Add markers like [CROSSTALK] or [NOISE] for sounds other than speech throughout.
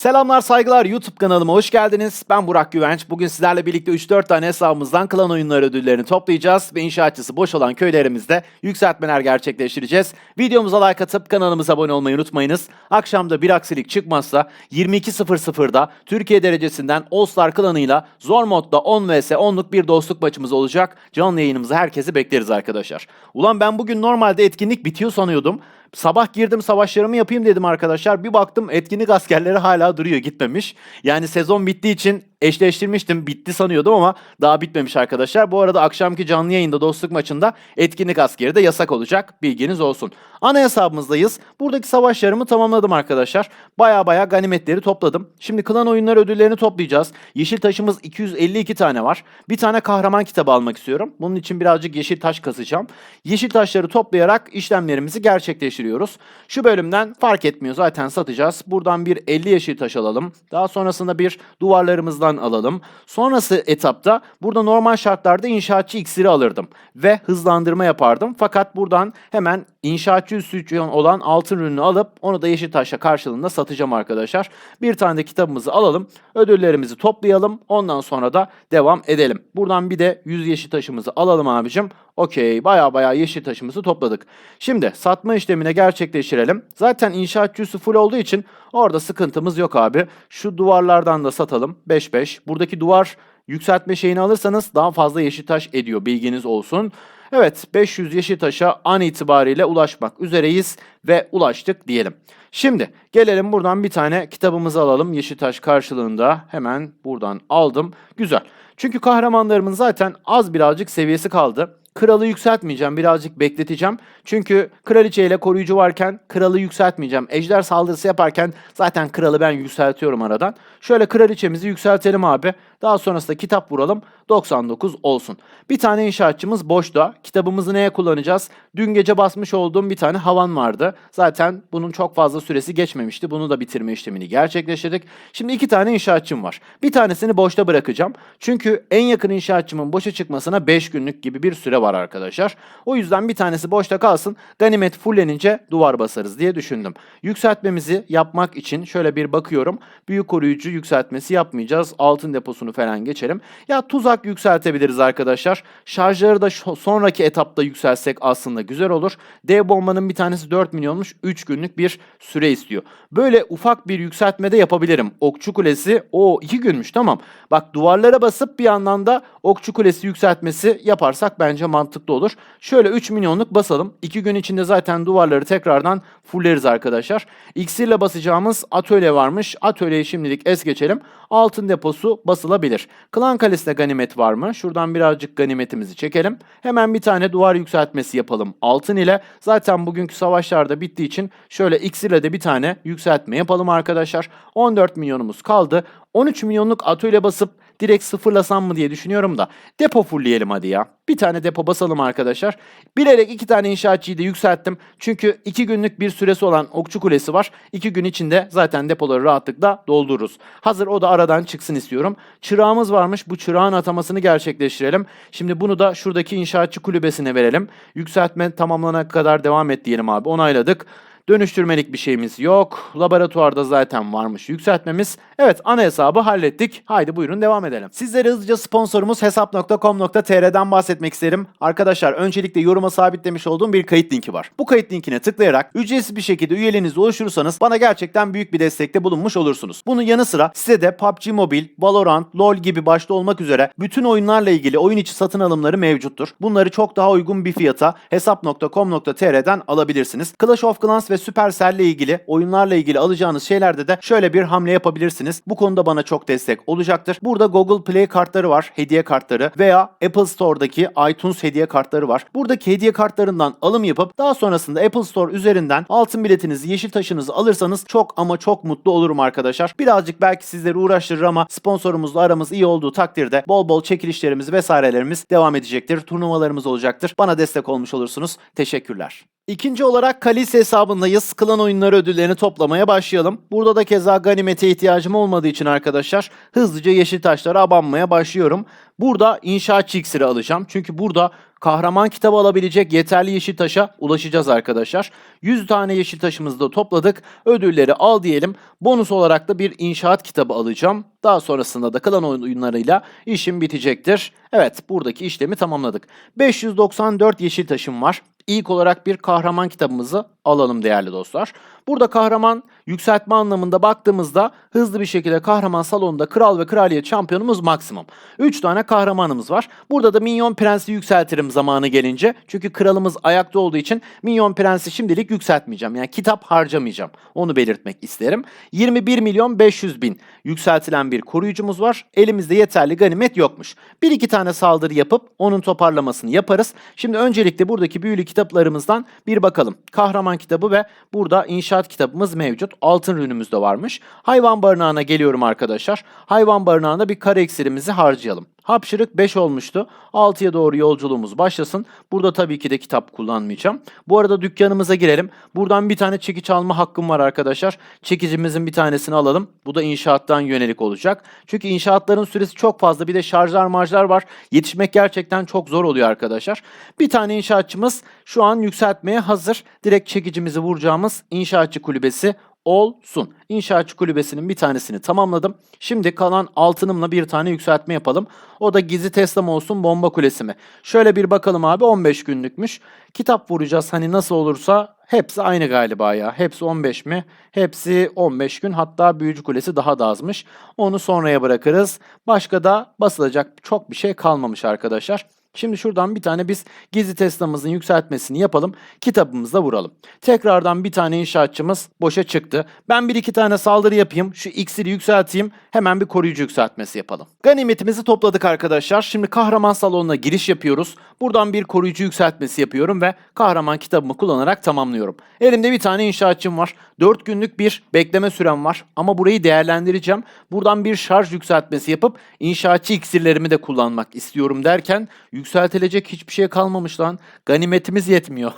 Selamlar saygılar YouTube kanalıma hoş geldiniz. Ben Burak Güvenç. Bugün sizlerle birlikte 3-4 tane hesabımızdan klan oyunları ödüllerini toplayacağız ve inşaatçısı boş olan köylerimizde yükseltmeler gerçekleştireceğiz. Videomuza like atıp kanalımıza abone olmayı unutmayınız. Akşamda bir aksilik çıkmazsa 22.00'da Türkiye derecesinden All Star klanıyla zor modda 10 vs 10'luk bir dostluk maçımız olacak. Canlı yayınımıza herkesi bekleriz arkadaşlar. Ulan ben bugün normalde etkinlik bitiyor sanıyordum. Sabah girdim savaşlarımı yapayım dedim arkadaşlar. Bir baktım etkinlik askerleri hala duruyor gitmemiş. Yani sezon bittiği için eşleştirmiştim. Bitti sanıyordum ama daha bitmemiş arkadaşlar. Bu arada akşamki canlı yayında dostluk maçında etkinlik askeri de yasak olacak. Bilginiz olsun. Ana hesabımızdayız. Buradaki savaşlarımı tamamladım arkadaşlar. Baya baya ganimetleri topladım. Şimdi klan oyunları ödüllerini toplayacağız. Yeşil taşımız 252 tane var. Bir tane kahraman kitabı almak istiyorum. Bunun için birazcık yeşil taş kasacağım. Yeşil taşları toplayarak işlemlerimizi gerçekleştiriyoruz. Şu bölümden fark etmiyor zaten satacağız. Buradan bir 50 yeşil taş alalım. Daha sonrasında bir duvarlarımızdan alalım. Sonrası etapta burada normal şartlarda inşaatçı iksiri alırdım. Ve hızlandırma yapardım. Fakat buradan hemen inşaatçı üstü olan altın ürünü alıp onu da yeşil taşla karşılığında satacağım arkadaşlar. Bir tane de kitabımızı alalım. Ödüllerimizi toplayalım. Ondan sonra da devam edelim. Buradan bir de 100 yeşil taşımızı alalım abicim. Okey baya baya yeşil taşımızı topladık. Şimdi satma işlemine gerçekleştirelim. Zaten inşaatçı full olduğu için orada sıkıntımız yok abi. Şu duvarlardan da satalım. 5-5. Buradaki duvar yükseltme şeyini alırsanız daha fazla yeşil taş ediyor. Bilginiz olsun. Evet 500 yeşil taşa an itibariyle ulaşmak üzereyiz ve ulaştık diyelim. Şimdi gelelim buradan bir tane kitabımızı alalım. Yeşiltaş karşılığında hemen buradan aldım. Güzel. Çünkü kahramanlarımın zaten az birazcık seviyesi kaldı. Kralı yükseltmeyeceğim. Birazcık bekleteceğim. Çünkü kraliçe ile koruyucu varken kralı yükseltmeyeceğim. Ejder saldırısı yaparken zaten kralı ben yükseltiyorum aradan. Şöyle kraliçemizi yükseltelim abi. Daha sonrasında kitap vuralım. 99 olsun. Bir tane inşaatçımız boşta. Kitabımızı neye kullanacağız? Dün gece basmış olduğum bir tane havan vardı. Zaten bunun çok fazla süresi geçmemişti. Bunu da bitirme işlemini gerçekleştirdik. Şimdi iki tane inşaatçım var. Bir tanesini boşta bırakacağım. Çünkü en yakın inşaatçımın boşa çıkmasına 5 günlük gibi bir süre var arkadaşlar. O yüzden bir tanesi boşta kalsın. Ganimet fullenince duvar basarız diye düşündüm. Yükseltmemizi yapmak için şöyle bir bakıyorum. Büyük koruyucu yükseltmesi yapmayacağız. Altın deposunu falan geçelim. Ya tuzak yükseltebiliriz arkadaşlar. Şarjları da sonraki etapta yükselsek aslında güzel olur. Dev bombanın bir tanesi 4 milyonmuş. 3 günlük bir süre istiyor. Böyle ufak bir yükseltme de yapabilirim. Okçu kulesi o 2 günmüş tamam. Bak duvarlara basıp bir yandan da okçu kulesi yükseltmesi yaparsak bence mantıklı olur. Şöyle 3 milyonluk basalım. 2 gün içinde zaten duvarları tekrardan fulleriz arkadaşlar. İksirle basacağımız atölye varmış. Atölyeyi şimdilik es geçelim. Altın deposu basılabilir. Klan Kalesi'nde ganimet var mı? Şuradan birazcık ganimetimizi çekelim. Hemen bir tane duvar yükseltmesi yapalım altın ile. Zaten bugünkü savaşlarda bittiği için şöyle iksirle de bir tane yükseltme yapalım arkadaşlar. 14 milyonumuz kaldı. 13 milyonluk atölye basıp direkt sıfırlasam mı diye düşünüyorum da depo fullleyelim hadi ya. Bir tane depo basalım arkadaşlar. Bilerek iki tane inşaatçıyı da yükselttim. Çünkü iki günlük bir süresi olan okçu kulesi var. İki gün içinde zaten depoları rahatlıkla doldururuz. Hazır o da aradan çıksın istiyorum. Çırağımız varmış. Bu çırağın atamasını gerçekleştirelim. Şimdi bunu da şuradaki inşaatçı kulübesine verelim. Yükseltme tamamlanana kadar devam et diyelim abi. Onayladık. Dönüştürmelik bir şeyimiz yok. Laboratuvarda zaten varmış yükseltmemiz. Evet ana hesabı hallettik. Haydi buyurun devam edelim. Sizlere hızlıca sponsorumuz hesap.com.tr'den bahsetmek isterim. Arkadaşlar öncelikle yoruma sabitlemiş olduğum bir kayıt linki var. Bu kayıt linkine tıklayarak ücretsiz bir şekilde üyeliğinizi oluşturursanız bana gerçekten büyük bir destekte bulunmuş olursunuz. Bunun yanı sıra size de PUBG Mobile, Valorant, LoL gibi başta olmak üzere bütün oyunlarla ilgili oyun içi satın alımları mevcuttur. Bunları çok daha uygun bir fiyata hesap.com.tr'den alabilirsiniz. Clash of Clans ve Supercell ile ilgili oyunlarla ilgili alacağınız şeylerde de şöyle bir hamle yapabilirsiniz. Bu konuda bana çok destek olacaktır. Burada Google Play kartları var, hediye kartları veya Apple Store'daki iTunes hediye kartları var. Buradaki hediye kartlarından alım yapıp daha sonrasında Apple Store üzerinden altın biletinizi, yeşil taşınızı alırsanız çok ama çok mutlu olurum arkadaşlar. Birazcık belki sizleri uğraştırır ama sponsorumuzla aramız iyi olduğu takdirde bol bol çekilişlerimiz vesairelerimiz devam edecektir. Turnuvalarımız olacaktır. Bana destek olmuş olursunuz. Teşekkürler. İkinci olarak Kalise hesabındayız. Klan oyunları ödüllerini toplamaya başlayalım. Burada da keza ganimete ihtiyacım olmadığı için arkadaşlar hızlıca yeşil taşlara abanmaya başlıyorum. Burada inşaatçı iksiri alacağım. Çünkü burada kahraman kitabı alabilecek yeterli yeşil taşa ulaşacağız arkadaşlar. 100 tane yeşil taşımızı da topladık. Ödülleri al diyelim. Bonus olarak da bir inşaat kitabı alacağım. Daha sonrasında da klan oyunlarıyla işim bitecektir. Evet buradaki işlemi tamamladık. 594 yeşil taşım var. İlk olarak bir kahraman kitabımızı alalım değerli dostlar. Burada kahraman yükseltme anlamında baktığımızda hızlı bir şekilde kahraman salonunda kral ve kraliyet şampiyonumuz maksimum. 3 tane kahramanımız var. Burada da minyon prensi yükseltirim zamanı gelince. Çünkü kralımız ayakta olduğu için minyon prensi şimdilik yükseltmeyeceğim. Yani kitap harcamayacağım. Onu belirtmek isterim. 21 milyon 500 bin yükseltilen bir koruyucumuz var. Elimizde yeterli ganimet yokmuş. Bir iki tane saldırı yapıp onun toparlamasını yaparız. Şimdi öncelikle buradaki büyülü kitaplarımızdan bir bakalım. Kahraman kitabı ve burada inşaat kitabımız mevcut. Altın rünümüz de varmış. Hayvan barınağına geliyorum arkadaşlar. Hayvan barınağında bir kare iksirimizi harcayalım. Hapşırık 5 olmuştu. 6'ya doğru yolculuğumuz başlasın. Burada tabii ki de kitap kullanmayacağım. Bu arada dükkanımıza girelim. Buradan bir tane çekiç alma hakkım var arkadaşlar. Çekicimizin bir tanesini alalım. Bu da inşaattan yönelik olacak. Çünkü inşaatların süresi çok fazla. Bir de şarjlar marjlar var. Yetişmek gerçekten çok zor oluyor arkadaşlar. Bir tane inşaatçımız şu an yükseltmeye hazır. Direkt çekicimizi vuracağımız inşaatçı kulübesi olsun. İnşaatçı kulübesinin bir tanesini tamamladım. Şimdi kalan altınımla bir tane yükseltme yapalım. O da gizli teslim olsun bomba kulesi mi? Şöyle bir bakalım abi 15 günlükmüş. Kitap vuracağız hani nasıl olursa hepsi aynı galiba ya. Hepsi 15 mi? Hepsi 15 gün hatta büyücü kulesi daha da azmış. Onu sonraya bırakırız. Başka da basılacak çok bir şey kalmamış arkadaşlar. Şimdi şuradan bir tane biz gizli Tesla'mızın yükseltmesini yapalım. Kitabımızda vuralım. Tekrardan bir tane inşaatçımız boşa çıktı. Ben bir iki tane saldırı yapayım. Şu iksiri yükselteyim. Hemen bir koruyucu yükseltmesi yapalım. Ganimetimizi topladık arkadaşlar. Şimdi kahraman salonuna giriş yapıyoruz. Buradan bir koruyucu yükseltmesi yapıyorum ve kahraman kitabımı kullanarak tamamlıyorum. Elimde bir tane inşaatçım var. 4 günlük bir bekleme sürem var. Ama burayı değerlendireceğim. Buradan bir şarj yükseltmesi yapıp inşaatçı iksirlerimi de kullanmak istiyorum derken Yükseltilecek hiçbir şey kalmamış lan. Ganimetimiz yetmiyor.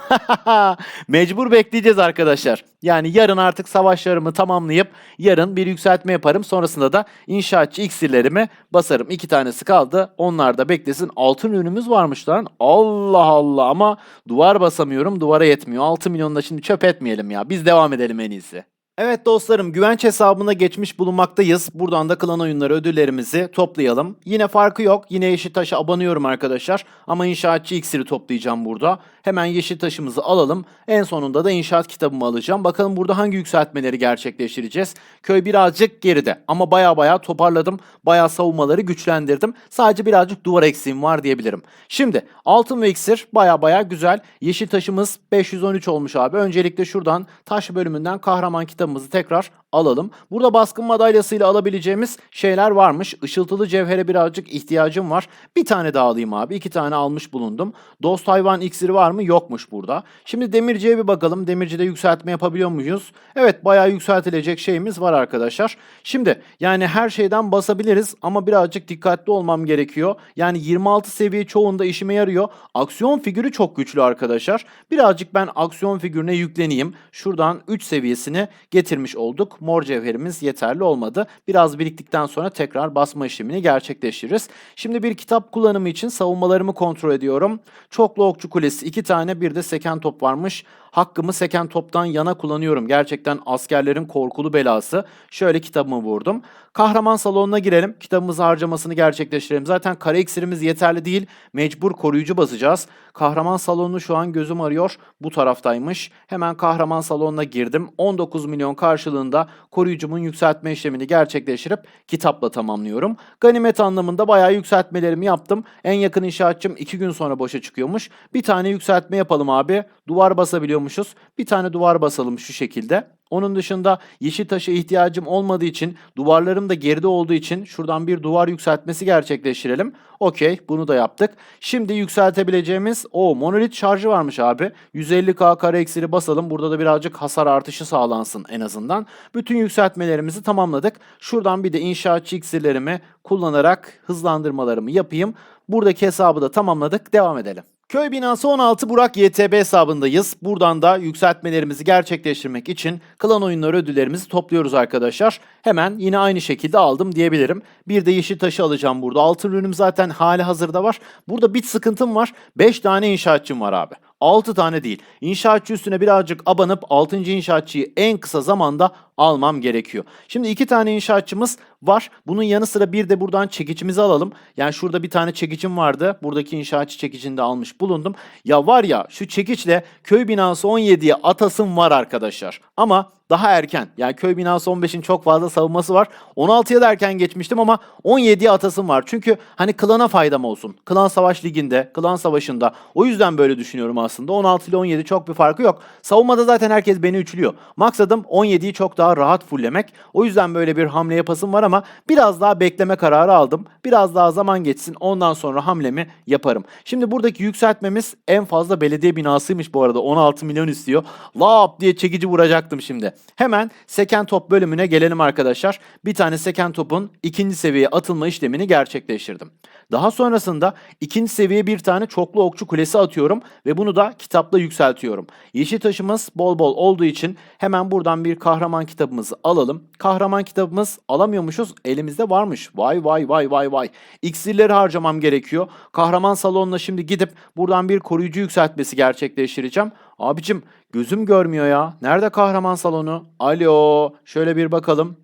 [LAUGHS] Mecbur bekleyeceğiz arkadaşlar. Yani yarın artık savaşlarımı tamamlayıp yarın bir yükseltme yaparım. Sonrasında da inşaatçı iksirlerimi basarım. İki tanesi kaldı. Onlar da beklesin. Altın ürünümüz varmış lan. Allah Allah ama duvar basamıyorum. Duvara yetmiyor. 6 milyonu şimdi çöp etmeyelim ya. Biz devam edelim en iyisi. Evet dostlarım güvenç hesabına geçmiş bulunmaktayız. Buradan da klan oyunları ödüllerimizi toplayalım. Yine farkı yok. Yine Yeşiltaş'a abanıyorum arkadaşlar. Ama inşaatçı iksiri toplayacağım burada. Hemen Yeşiltaş'ımızı alalım. En sonunda da inşaat kitabımı alacağım. Bakalım burada hangi yükseltmeleri gerçekleştireceğiz. Köy birazcık geride ama baya baya toparladım. Baya savunmaları güçlendirdim. Sadece birazcık duvar eksiğim var diyebilirim. Şimdi altın ve iksir baya baya güzel. Yeşiltaş'ımız 513 olmuş abi. Öncelikle şuradan taş bölümünden kahraman kitabımızı tekrar alalım. Burada baskın madalyasıyla alabileceğimiz şeyler varmış. Işıltılı cevhere birazcık ihtiyacım var. Bir tane daha alayım abi. İki tane almış bulundum. Dost hayvan iksiri var mı? Yokmuş burada. Şimdi demirciye bir bakalım. Demircide yükseltme yapabiliyor muyuz? Evet bayağı yükseltilecek şeyimiz var arkadaşlar. Şimdi yani her şeyden basabiliriz ama birazcık dikkatli olmam gerekiyor. Yani 26 seviye çoğunda işime yarıyor. Aksiyon figürü çok güçlü arkadaşlar. Birazcık ben aksiyon figürüne yükleneyim. Şuradan 3 seviyesini getirmiş olduk mor cevherimiz yeterli olmadı. Biraz biriktikten sonra tekrar basma işlemini gerçekleştiririz. Şimdi bir kitap kullanımı için savunmalarımı kontrol ediyorum. Çoklu okçu kulesi 2 tane bir de seken top varmış. Hakkımı seken toptan yana kullanıyorum. Gerçekten askerlerin korkulu belası. Şöyle kitabımı vurdum. Kahraman salonuna girelim. Kitabımızı harcamasını gerçekleştirelim. Zaten kare iksirimiz yeterli değil. Mecbur koruyucu basacağız. Kahraman salonunu şu an gözüm arıyor. Bu taraftaymış. Hemen kahraman salonuna girdim. 19 milyon karşılığında koruyucumun yükseltme işlemini gerçekleştirip kitapla tamamlıyorum. Ganimet anlamında bayağı yükseltmelerimi yaptım. En yakın inşaatçım 2 gün sonra boşa çıkıyormuş. Bir tane yükseltme yapalım abi. Duvar basabiliyormuşuz. Bir tane duvar basalım şu şekilde. Onun dışında yeşil taşa ihtiyacım olmadığı için duvarlarım da geride olduğu için şuradan bir duvar yükseltmesi gerçekleştirelim. Okey bunu da yaptık. Şimdi yükseltebileceğimiz o monolit şarjı varmış abi. 150k kare eksili basalım. Burada da birazcık hasar artışı sağlansın en azından. Bütün yükseltmelerimizi tamamladık. Şuradan bir de inşaatçı iksirlerimi kullanarak hızlandırmalarımı yapayım. Buradaki hesabı da tamamladık. Devam edelim. Köy binası 16 Burak YTB hesabındayız. Buradan da yükseltmelerimizi gerçekleştirmek için klan oyunları ödüllerimizi topluyoruz arkadaşlar. Hemen yine aynı şekilde aldım diyebilirim. Bir de yeşil taşı alacağım burada. Altın ürünüm zaten hali hazırda var. Burada bit sıkıntım var. 5 tane inşaatçım var abi. 6 tane değil. İnşaatçı üstüne birazcık abanıp 6. inşaatçıyı en kısa zamanda almam gerekiyor. Şimdi iki tane inşaatçımız var. Bunun yanı sıra bir de buradan çekicimizi alalım. Yani şurada bir tane çekicim vardı. Buradaki inşaatçı çekicini de almış bulundum. Ya var ya şu çekiçle köy binası 17'ye atasım var arkadaşlar. Ama daha erken. Yani köy binası 15'in çok fazla savunması var. 16'ya da erken geçmiştim ama 17'ye atasım var. Çünkü hani klana faydam olsun. Klan Savaş Ligi'nde, klan savaşında. O yüzden böyle düşünüyorum aslında. 16 ile 17 çok bir farkı yok. Savunmada zaten herkes beni üçlüyor. Maksadım 17'yi çok daha rahat fulllemek. O yüzden böyle bir hamle yapasım var ama biraz daha bekleme kararı aldım. Biraz daha zaman geçsin ondan sonra hamlemi yaparım. Şimdi buradaki yükseltmemiz en fazla belediye binasıymış bu arada. 16 milyon istiyor. Lap diye çekici vuracaktım şimdi. Hemen seken top bölümüne gelelim arkadaşlar. Bir tane seken topun ikinci seviyeye atılma işlemini gerçekleştirdim. Daha sonrasında ikinci seviye bir tane çoklu okçu kulesi atıyorum ve bunu da kitapla yükseltiyorum. Yeşil taşımız bol bol olduğu için hemen buradan bir kahraman kitabımızı alalım. Kahraman kitabımız alamıyormuşuz. Elimizde varmış. Vay vay vay vay vay. İksirleri harcamam gerekiyor. Kahraman salonuna şimdi gidip buradan bir koruyucu yükseltmesi gerçekleştireceğim. Abicim gözüm görmüyor ya. Nerede kahraman salonu? Alo. Şöyle bir bakalım.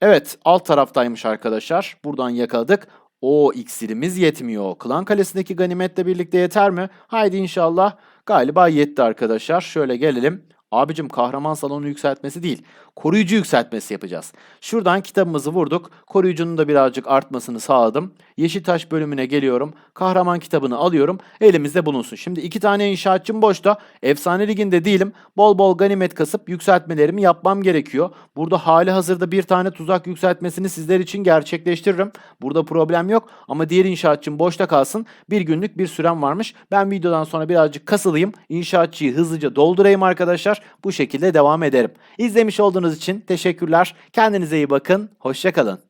Evet alt taraftaymış arkadaşlar. Buradan yakaladık. O iksirimiz yetmiyor. Klan Kalesi'ndeki ganimetle birlikte yeter mi? Haydi inşallah. Galiba yetti arkadaşlar. Şöyle gelelim. Abicim kahraman salonu yükseltmesi değil. Koruyucu yükseltmesi yapacağız. Şuradan kitabımızı vurduk. Koruyucunun da birazcık artmasını sağladım. Yeşiltaş bölümüne geliyorum. Kahraman kitabını alıyorum. Elimizde bulunsun. Şimdi iki tane inşaatçım boşta. Efsane liginde değilim. Bol bol ganimet kasıp yükseltmelerimi yapmam gerekiyor. Burada hali hazırda bir tane tuzak yükseltmesini sizler için gerçekleştiririm. Burada problem yok. Ama diğer inşaatçım boşta kalsın. Bir günlük bir sürem varmış. Ben videodan sonra birazcık kasılayım. İnşaatçıyı hızlıca doldurayım arkadaşlar. Bu şekilde devam ederim. İzlemiş olduğunuz için teşekkürler. Kendinize iyi bakın. Hoşçakalın.